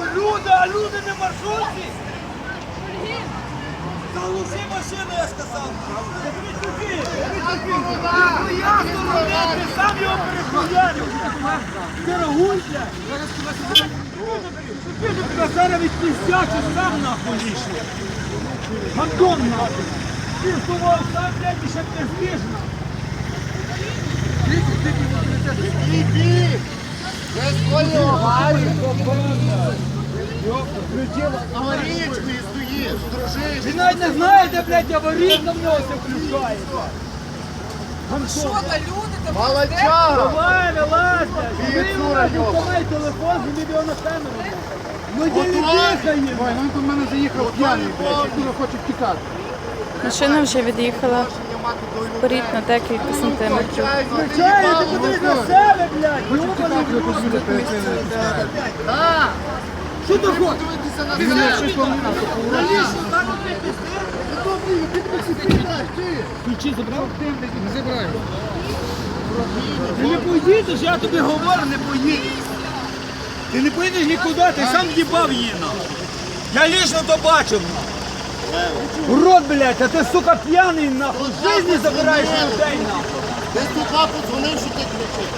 люди, а люди не в маршрутці. Заглуши машину, я сказав. Перехуяли, ти сам його перехуярив. Ти рагуй, блядь. Ти зараз відпіздячиш сам нахуй лишній. Гандон нахуй. Ти вставав сам, блядь, ще не збіжно. Іди! Я створив аварію. Аварійкою стоїш, дружиш. Він навіть не знає, де, блядь, аварійка в нього все включає. Що та люди там? Молодчага! Давай, вилазь, блядь. Ти Ти дура, вилазь, йоба. вставай телефон, знімі його на камеру. Ну я не Готовий? дихає. Ой, ну він до мене заїхав п'яний, блядь, хоче втікати. Машина вже від'їхала вперед на декілька сантиметрів. Звичайно, ти подивись на себе, блядь. Йобаний в рот. Так! Що ти хочеш? Дивитися на Ти себе. знаєш, що там Навіщо так от не Ключі забрав? Не. Ти не поїдеш, я тобі говорю, не поїдеш. Ти не поїдеш нікуди, ти сам їбав її нахуй. Я лічно то бачив. Урод, блядь, а ти, сука, п'яний нахуй. З жизни забираєш людей нахуй. Ти сюди подзвонив, що ти кричиш.